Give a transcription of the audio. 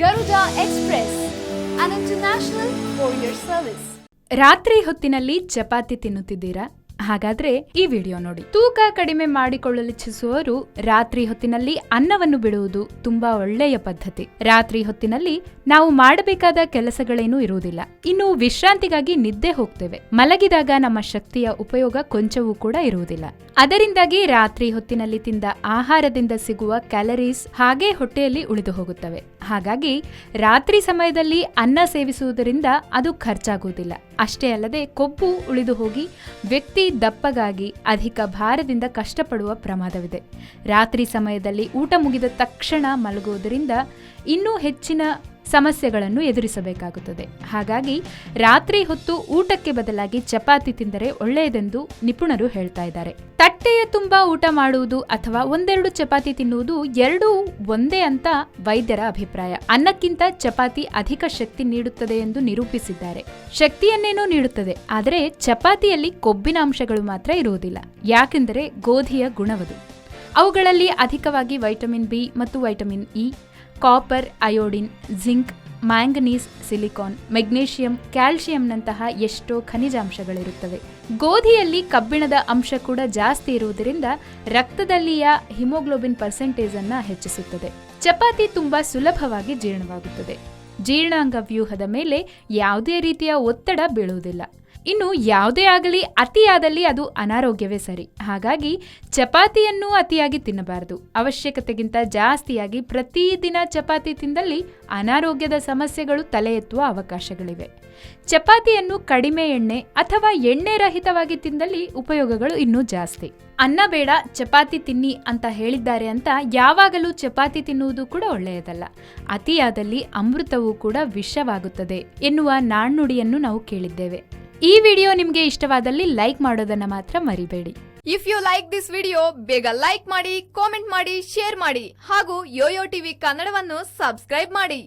Garuda express an international foil service ರಾತ್ರಿ ಹೊತ್ತಿನಲ್ಲಿ ಚಪಾತಿ ತಿನ್ನುತ್ತಿದ್ದೀರಾ? ಹಾಗಾದ್ರೆ ಈ ವಿಡಿಯೋ ನೋಡಿ. ತೂಕ ಕಡಿಮೆ ಮಾಡಿಕೊಳ್ಳಲು ಇಚ್ಛಿಸುವವರು ರಾತ್ರಿ ಹೊತ್ತಿನಲ್ಲಿ ಅನ್ನವನ್ನು ಬಿಡುವುದು ತುಂಬಾ ಒಳ್ಳೆಯ ಪದ್ಧತಿ. ರಾತ್ರಿ ಹೊತ್ತಿನಲ್ಲಿ ನಾವು ಮಾಡಬೇಕಾದ ಕೆಲಸಗಳೇನೂ ಇರುವುದಿಲ್ಲ. ಇನ್ನು ವಿಶ್ರಾಂತಿಗಾಗಿ ನಿದ್ದೆ ಹೋಗ್ತೇವೆ. ಮಲಗಿದಾಗ ನಮ್ಮ ಶಕ್ತಿಯ ಉಪಯೋಗ ಕೊಂಚವೂ ಕೂಡ ಇರುವುದಿಲ್ಲ. ಅದರಿಂದಾಗಿ ರಾತ್ರಿ ಹೊತ್ತಿನಲ್ಲಿ ತಿಂದ ಆಹಾರದಿಂದ ಸಿಗುವ ಕ್ಯಾಲರೀಸ್ ಹಾಗೆ ಹೊಟ್ಟೆಯಲ್ಲಿ ಉಳಿದು ಹೋಗುತ್ತವೆ. ಹಾಗಾಗಿ ರಾತ್ರಿ ಸಮಯದಲ್ಲಿ ಅನ್ನ ಸೇವಿಸುವುದರಿಂದ ಅದು ಖರ್ಚಾಗುವುದಿಲ್ಲ. ಅಷ್ಟೇ ಅಲ್ಲದೆ ಕೊಬ್ಬು ಉಳಿದು ಹೋಗಿ ವ್ಯಕ್ತಿ ದಪ್ಪಗಾಗಿ ಅಧಿಕ ಭಾರದಿಂದ ಕಷ್ಟಪಡುವ ಪ್ರಮಾದವಿದೆ. ರಾತ್ರಿ ಸಮಯದಲ್ಲಿ ಊಟ ಮುಗಿದ ತಕ್ಷಣ ಮಲಗುವುದರಿಂದ ಇನ್ನೂ ಹೆಚ್ಚಿನ ಸಮಸ್ಯೆಗಳನ್ನು ಎದುರಿಸಬೇಕಾಗುತ್ತದೆ. ಹಾಗಾಗಿ ರಾತ್ರಿ ಹೊತ್ತು ಊಟಕ್ಕೆ ಬದಲಾಗಿ ಚಪಾತಿ ತಿಂದರೆ ಒಳ್ಳೆಯದೆಂದು ನಿಪುಣರು ಹೇಳ್ತಾ ಇದ್ದಾರೆ. ತಟ್ಟೆಯ ತುಂಬ ಊಟ ಮಾಡುವುದು ಅಥವಾ ಒಂದೆರಡು ಚಪಾತಿ ತಿನ್ನುವುದು ಎರಡೂ ಒಂದೇ ಅಂತ ವೈದ್ಯರ ಅಭಿಪ್ರಾಯ. ಅನ್ನಕ್ಕಿಂತ ಚಪಾತಿ ಅಧಿಕ ಶಕ್ತಿ ನೀಡುತ್ತದೆ ಎಂದು ನಿರೂಪಿಸಿದ್ದಾರೆ. ಶಕ್ತಿಯನ್ನೇನೋ ನೀಡುತ್ತದೆ, ಆದರೆ ಚಪಾತಿಯಲ್ಲಿ ಕೊಬ್ಬಿನ ಅಂಶಗಳು ಮಾತ್ರ ಇರುವುದಿಲ್ಲ. ಯಾಕೆಂದರೆ ಗೋಧಿಯ ಗುಣವದು. ಅವುಗಳಲ್ಲಿ ಅಧಿಕವಾಗಿ ವೈಟಮಿನ್ ಬಿ ಮತ್ತು vitamin E copper, iodine, zinc, manganese, silicon, magnesium, ಕ್ಯಾಲ್ಶಿಯಂನಂತಹ ಎಷ್ಟೋ ಖನಿಜಾಂಶಗಳಿರುತ್ತವೆ. ಗೋಧಿಯಲ್ಲಿ ಕಬ್ಬಿಣದ ಅಂಶ ಕೂಡ ಜಾಸ್ತಿ ಇರುವುದರಿಂದ ರಕ್ತದಲ್ಲಿಯ ಹಿಮೋಗ್ಲೋಬಿನ್ ಪರ್ಸೆಂಟೇಜ್ ಅನ್ನು ಹೆಚ್ಚಿಸುತ್ತದೆ. ಚಪಾತಿ ತುಂಬಾ ಸುಲಭವಾಗಿ ಜೀರ್ಣವಾಗುತ್ತದೆ. ಜೀರ್ಣಾಂಗ ವ್ಯೂಹದ ಮೇಲೆ ಯಾವುದೇ ರೀತಿಯ ಒತ್ತಡ ಬೀಳುವುದಿಲ್ಲ. ಇನ್ನು ಯಾವುದೇ ಆಗಲಿ ಅತಿಯಾದಲ್ಲಿ ಅದು ಅನಾರೋಗ್ಯವೇ ಸರಿ. ಹಾಗಾಗಿ ಚಪಾತಿಯನ್ನು ಅತಿಯಾಗಿ ತಿನ್ನಬಾರದು. ಅವಶ್ಯಕತೆಗಿಂತ ಜಾಸ್ತಿಯಾಗಿ ಪ್ರತಿದಿನ ಚಪಾತಿ ತಿಂದಲ್ಲಿ ಅನಾರೋಗ್ಯದ ಸಮಸ್ಯೆಗಳು ತಲೆ ಎತ್ತುವ ಅವಕಾಶಗಳಿವೆ. ಚಪಾತಿಯನ್ನು ಕಡಿಮೆ ಎಣ್ಣೆ ಅಥವಾ ಎಣ್ಣೆ ರಹಿತವಾಗಿ ತಿಂದಲ್ಲಿ ಉಪಯೋಗಗಳು ಇನ್ನೂ ಜಾಸ್ತಿ. ಅನ್ನ ಬೇಡ, ಚಪಾತಿ ತಿನ್ನಿ ಅಂತ ಹೇಳಿದ್ದಾರೆ ಅಂತ ಯಾವಾಗಲೂ ಚಪಾತಿ ತಿನ್ನುವುದು ಕೂಡ ಒಳ್ಳೆಯದಲ್ಲ. ಅತಿಯಾದಲ್ಲಿ ಅಮೃತವೂ ಕೂಡ ವಿಷವಾಗುತ್ತದೆ ಎನ್ನುವ ನಾಣ್ಣುಡಿಯನ್ನು ನಾವು ಕೇಳಿದ್ದೇವೆ. ಈ ವಿಡಿಯೋ ನಿಮಗೆ ಇಷ್ಟವಾದಲ್ಲಿ ಲೈಕ್ ಮಾಡೋದನ್ನ ಮಾತ್ರ ಮರಿಬೇಡಿ. If you like this video ಬೇಗ ಲೈಕ್ ಮಾಡಿ ಕಾಮೆಂಟ್ ಮಾಡಿ ಶೇರ್ ಮಾಡಿ ಹಾಗೂ ಯೋಯೋ ಟಿವಿ ಕನ್ನಡವನ್ನು ಸಬ್ಸ್ಕ್ರೈಬ್ ಮಾಡಿ.